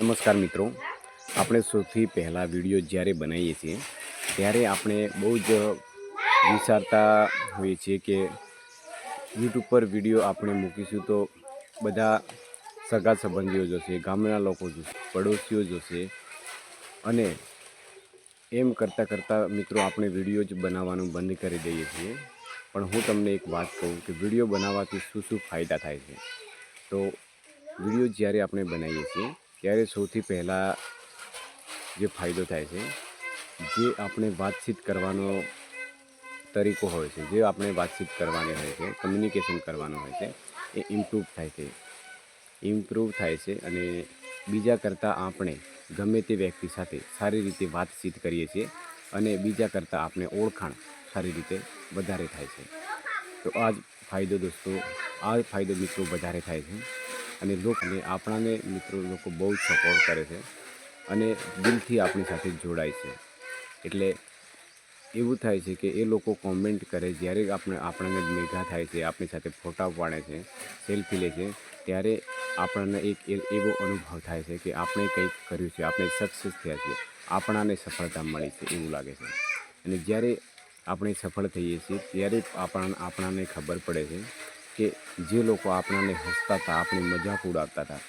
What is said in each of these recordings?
નમસ્કાર મિત્રો. આપણે સૌથી પહેલાં વીડિયો જ્યારે બનાવીએ છીએ, ત્યારે આપણે બહુ જ વિચારતા હોઈએ છીએ કે યુટ્યુબ પર વીડિયો આપણે મૂકીશું તો બધા સગા સંબંધીઓ જોશે, ગામના લોકો જોશે, પડોશીઓ જોશે અને એમ કરતાં કરતાં મિત્રો આપણે વીડિયો જ બનાવવાનું બંધ કરી દઈએ છીએ. પણ હું તમને એક વાત કહું કે વીડિયો બનાવવાથી શું શું ફાયદા થાય છે? તો વીડિયો જ્યારે આપણે બનાવીએ છીએ ત્યારે સૌથી પહેલાં જે ફાયદો થાય છે, જે આપણે વાતચીત કરવાનો તરીકો હોય છે, જે આપણે વાતચીત કરવાની હોય છે કમ્યુનિકેશન કરવાનું હોય છે, એ ઇમ્પ્રૂવ થાય છે. ઇમ્પ્રૂવ થાય છે અને બીજા કરતાં આપણે ગમે તે વ્યક્તિ સાથે સારી રીતે વાતચીત કરીએ છીએ અને બીજા કરતાં આપણે ઓળખાણ સારી રીતે વધારે થાય છે. તો આ જ ફાયદો દોસ્તો આ ફાયદો મિત્રો વધારે થાય છે. અને લોકોને આપણાને મિત્રો લોકો બહુ જ સપોર્ટ કરે છે અને દિલથી આપણી સાથે જોડાય છે. એટલે એવું થાય છે કે એ લોકો કોમેન્ટ કરે જ્યારે આપણે આપણને મેઘા થાય છે, આપણી સાથે ફોટા પાડે છે સેલ્ફી લે છે, ત્યારે આપણને એક એવો અનુભવ થાય છે કે આપણે કંઈક કર્યું છે, આપણે સક્સેસ થયા છીએ, આપણાને સફળતા મળી છે એવું લાગે છે. અને જ્યારે આપણે સફળ થઈએ છીએ, ત્યારે આપણા, આપણાને ખબર પડે છે કે જે લોકો આપણાને હસતા હતા, આપણી મજાક ઉડાવતા હતા,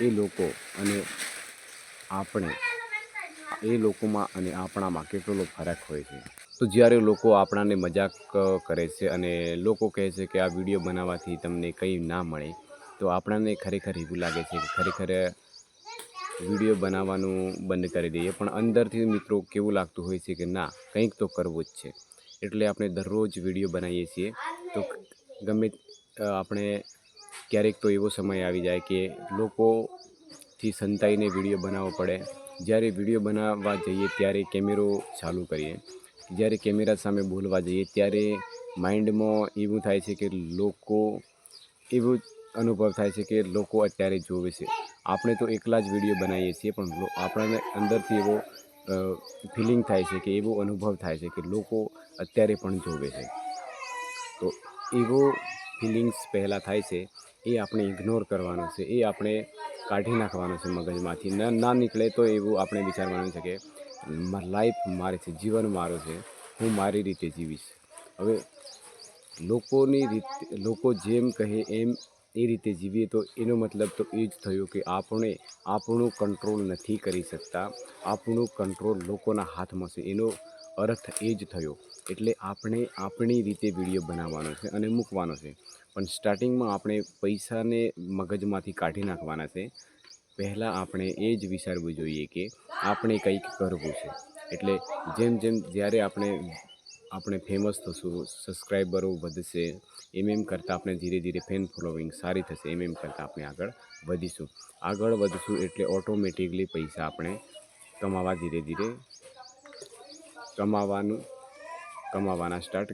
એ લોકો અને આપણે, એ લોકોમાં અને આપણામાં કેટલો ફરક હોય છે. તો જ્યારે લોકો આપણાને મજાક કરે છે અને લોકો કહે છે કે આ વીડિયો બનાવવાથી તમને કંઈ ના મળે, તો આપણાને ખરેખર એવું લાગે છે કે ખરેખર વીડિયો બનાવવાનું બંધ કરી દઈએ. પણ અંદરથી મિત્રો કેવું લાગતું હોય છે કે ના, કંઈક તો કરવું જ છે. એટલે આપણે દરરોજ વીડિયો બનાવીએ છીએ. તો ગમે આપણે ક્યારેક તો એવો સમય આવી જાય કે લોકોથી સંતાઈને વીડિયો બનાવવો પડે. જ્યારે વીડિયો બનાવવા જઈએ ત્યારે કેમેરો ચાલુ કરીએ. જ્યારે કેમેરા સામે બોલવા જઈએ ત્યારે માઇન્ડમાં એવું થાય છે કે લોકો એવું અનુભવ થાય છે કે લોકો અત્યારે જોવે છે. આપણે તો એકલા જ વીડિયો બનાવીએ છીએ, પણ આપણને અંદરથી એવો ફિલિંગ થાય છે કે એવો અનુભવ થાય છે કે લોકો અત્યારે પણ જોવે છે. તો એવો ફિલિંગ્સ પહેલાં થાય છે, એ આપણે ઇગ્નોર કરવાનું છે, એ આપણે કાઢી નાખવાનું છે મગજમાંથી. ન, ના નીકળે તો એવું આપણે વિચારવાનું છે કે લાઈફ મારી છે, જીવન મારું છે, હું મારી રીતે જીવીશ. હવે લોકોની રીત, લોકો જેમ કહે એમ એ રીતે જીવીએ તો એનો મતલબ તો એ જ થયો કે આપણે આપણું કંટ્રોલ નથી કરી શકતા. આપણું કંટ્રોલ લોકોના હાથમાં છે. એનો અર્થ એ જ થયો. એટલે આપણે આપણી રીતે વીડિયો બનાવવાનો છે અને મૂકવાનો છે. પણ સ્ટાર્ટિંગમાં આપણે પૈસાને મગજમાંથી કાઢી નાખવાના છે. પહેલાં આપણે એ જ વિચારવું જોઈએ કે આપણે કંઈક કરવું છે. એટલે જેમ જેમ જ્યારે આપણે આપણે ફેમસ થશું સબસ્ક્રાઈબરો વધશે, એમ એમ કરતાં આપણે ધીરે ધીરે ફેન ફોલોવિંગ સારી થશે, એમ એમ કરતાં આપણે આગળ વધીશું. આગળ વધશું એટલે ઓટોમેટિકલી પૈસા આપણે કમાવા ધીરે ધીરે કમાવાનું કમાવાના સ્ટાર્ટ